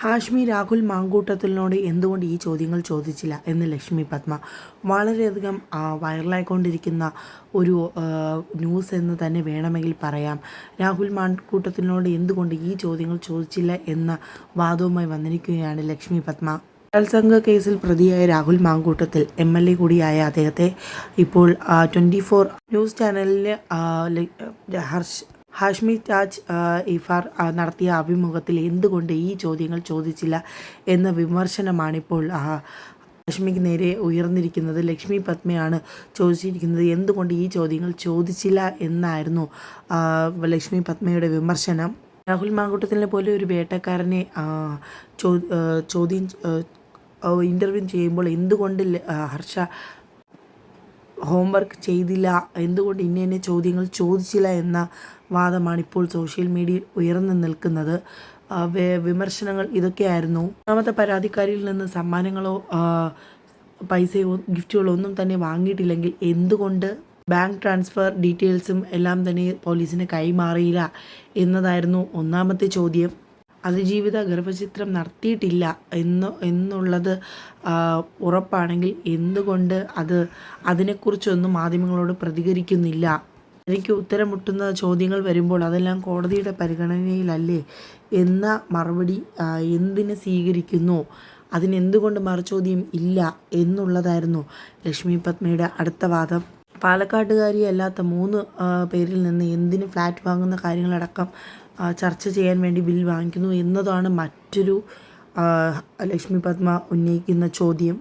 ഹാഷ്മി രാഹുൽ മാങ്കൂട്ടത്തിനോട് എന്തുകൊണ്ട് ഈ ചോദ്യങ്ങൾ ചോദിച്ചില്ല എന്ന് ലക്ഷ്മി പത്മ. വളരെയധികം വൈറലായിക്കൊണ്ടിരിക്കുന്ന ഒരു ന്യൂസ് എന്ന് തന്നെ വേണമെങ്കിൽ പറയാം. രാഹുൽ മാങ്കൂട്ടത്തിനോട് എന്തുകൊണ്ട് ഈ ചോദ്യങ്ങൾ ചോദിച്ചില്ല എന്ന വാദവുമായി വന്നിരിക്കുകയാണ് ലക്ഷ്മി പത്മ. ബലാത്സംഗ കേസിൽ പ്രതിയായ Rahul Mamkootathil M L A കൂടിയായ അദ്ദേഹത്തെ ഇപ്പോൾ ട്വന്റി ഫോർ ന്യൂസ് ചാനലിൽ ഹർഷ് ഹാഷ്മി താജ് ഇഫാർ നടത്തിയ അഭിമുഖത്തിൽ എന്തുകൊണ്ട് ഈ ചോദ്യങ്ങൾ ചോദിച്ചില്ല എന്ന വിമർശനമാണിപ്പോൾ ലക്ഷ്മിക്ക് നേരെ ഉയർന്നിരിക്കുന്നത്. ലക്ഷ്മി പത്മയാണ് ചോദിച്ചിരിക്കുന്നത് എന്തുകൊണ്ട് ഈ ചോദ്യങ്ങൾ ചോദിച്ചില്ല എന്നായിരുന്നു ലക്ഷ്മി പത്മയുടെ വിമർശനം. രാഹുൽ മാങ്കൂട്ടത്തിനെ പോലെ ഒരു വേട്ടക്കാരനെ ചോദ്യം ഇന്റർവ്യൂ ചെയ്യുമ്പോൾ എന്തുകൊണ്ട് ഹർഷ ഹോംവർക്ക് ചെയ്തില്ല. എന്തുകൊണ്ട് ഇന്ന ഇന്ന ചോദ്യങ്ങൾ ചോദിച്ചില്ല എന്ന വാദമാണ് ഇപ്പോൾ സോഷ്യൽ മീഡിയയിൽ ഉയർന്നു നിൽക്കുന്നത്. വിമർശനങ്ങൾ ഇതൊക്കെയായിരുന്നു. ഒന്നാമത്തെ പരാതിക്കാരിയിൽ നിന്ന് സമ്മാനങ്ങളോ പൈസയോ ഗിഫ്റ്റുകളോ ഒന്നും തന്നെ വാങ്ങിയിട്ടില്ലെങ്കിൽ എന്തുകൊണ്ട് ബാങ്ക് ട്രാൻസ്ഫർ ഡീറ്റെയിൽസും എല്ലാം തന്നെ പോലീസിന് കൈമാറിയില്ല എന്നതായിരുന്നു ഒന്നാമത്തെ ചോദ്യം. അതിജീവിത ഗർഭചിത്രം നടത്തിയിട്ടില്ല എന്ന് എന്നുള്ളത് ഉറപ്പാണെങ്കിൽ എന്തുകൊണ്ട് അത് അതിനെക്കുറിച്ചൊന്നും മാധ്യമങ്ങളോട് പ്രതികരിക്കുന്നില്ല? എനിക്ക് ഉത്തരം മുട്ടുന്ന ചോദ്യങ്ങൾ വരുമ്പോൾ അതെല്ലാം കോടതിയുടെ പരിഗണനയിലല്ലേ എന്ന മറുപടി എന്തിനെ സ്വീകരിക്കുന്നു? അതിനെന്തുകൊണ്ട് മറുചോദ്യം ഇല്ല എന്നുള്ളതായിരുന്നു ലക്ഷ്മി പത്മയുടെ അടുത്ത വാദം. പാലക്കാട്ടുകാരി അല്ലാത്ത മൂന്ന് പേരിൽ നിന്ന് എന്തിന് ഫ്ലാറ്റ് വാങ്ങുന്ന കാര്യങ്ങളടക്കം ചർച്ച ചെയ്യാൻ വേണ്ടി ബിൽ വാങ്ങിക്കുന്നു എന്നതാണ് മറ്റൊരു ലക്ഷ്മി പത്മ ഉന്നയിക്കുന്ന ചോദ്യം.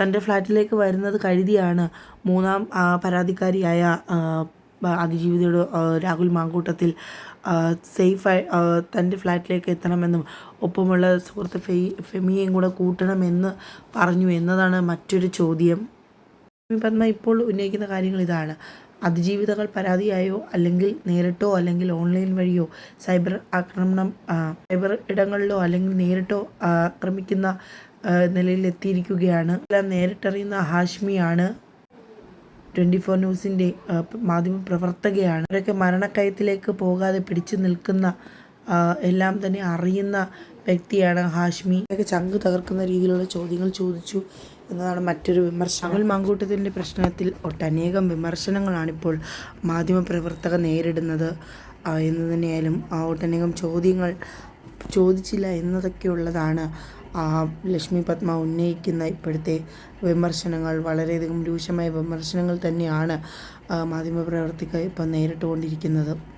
തന്റെ ഫ്ലാറ്റിലേക്ക് വരുന്നത് കഴുതിയാണ് മൂന്നാം പരാതിക്കാരിയായ അതിജീവിതയോട് രാഹുൽ മാങ്കൂട്ടത്തിൽ സേഫായി തന്റെ ഫ്ലാറ്റിലേക്ക് എത്തണമെന്നും ഒപ്പമുള്ള സുഹൃത്ത് ഫെ ഫെമിയെയും കൂടെ കൂട്ടണമെന്ന് പറഞ്ഞു എന്നതാണ് മറ്റൊരു ചോദ്യം. പത്മ ഇപ്പോൾ ഉന്നയിക്കുന്ന കാര്യങ്ങൾ ഇതാണ്. അതിജീവിതകൾ പരാതിയായോ അല്ലെങ്കിൽ നേരിട്ടോ അല്ലെങ്കിൽ ഓൺലൈൻ വഴിയോ സൈബർ ആക്രമണം സൈബർ ഇടങ്ങളിലോ അല്ലെങ്കിൽ നേരിട്ടോ ആക്രമിക്കുന്ന നിലയിൽ എത്തിയിരിക്കുകയാണ് എല്ലാം നേരിട്ടറിയുന്ന ഹാഷ്മിയാണ്. ട്വന്റി ഫോർ ന്യൂസിന്റെ മാധ്യമ പ്രവർത്തകയാണ്. അവരൊക്കെ മരണക്കയത്തിലേക്ക് പോകാതെ പിടിച്ചു നിൽക്കുന്ന എല്ലാം തന്നെ അറിയുന്ന വ്യക്തിയാണ് ഹാഷ്മി. ഒക്കെ ചങ്ക് തകർക്കുന്ന രീതിയിലുള്ള ചോദ്യങ്ങൾ ചോദിച്ചു എന്നതാണ് മറ്റൊരു വിമർശനം. രാഹുൽ മാങ്കൂട്ടത്തിന്റെ പ്രശ്നത്തിൽ ഒട്ടനേകം വിമർശനങ്ങളാണിപ്പോൾ മാധ്യമപ്രവർത്തകർ നേരിടുന്നത്. എന്ന് തന്നെയായാലും ഒട്ടനേകം ചോദ്യങ്ങൾ ചോദിച്ചില്ല എന്നതൊക്കെയുള്ളതാണ് ആ, ലക്ഷ്മി പത്മ ഉന്നയിക്കുന്ന ഇപ്പോഴത്തെ വിമർശനങ്ങൾ. വളരെയധികം രൂക്ഷമായ വിമർശനങ്ങൾ തന്നെയാണ് മാധ്യമപ്രവർത്തിക്ക് ഇപ്പം നേരിട്ടുകൊണ്ടിരിക്കുന്നത്.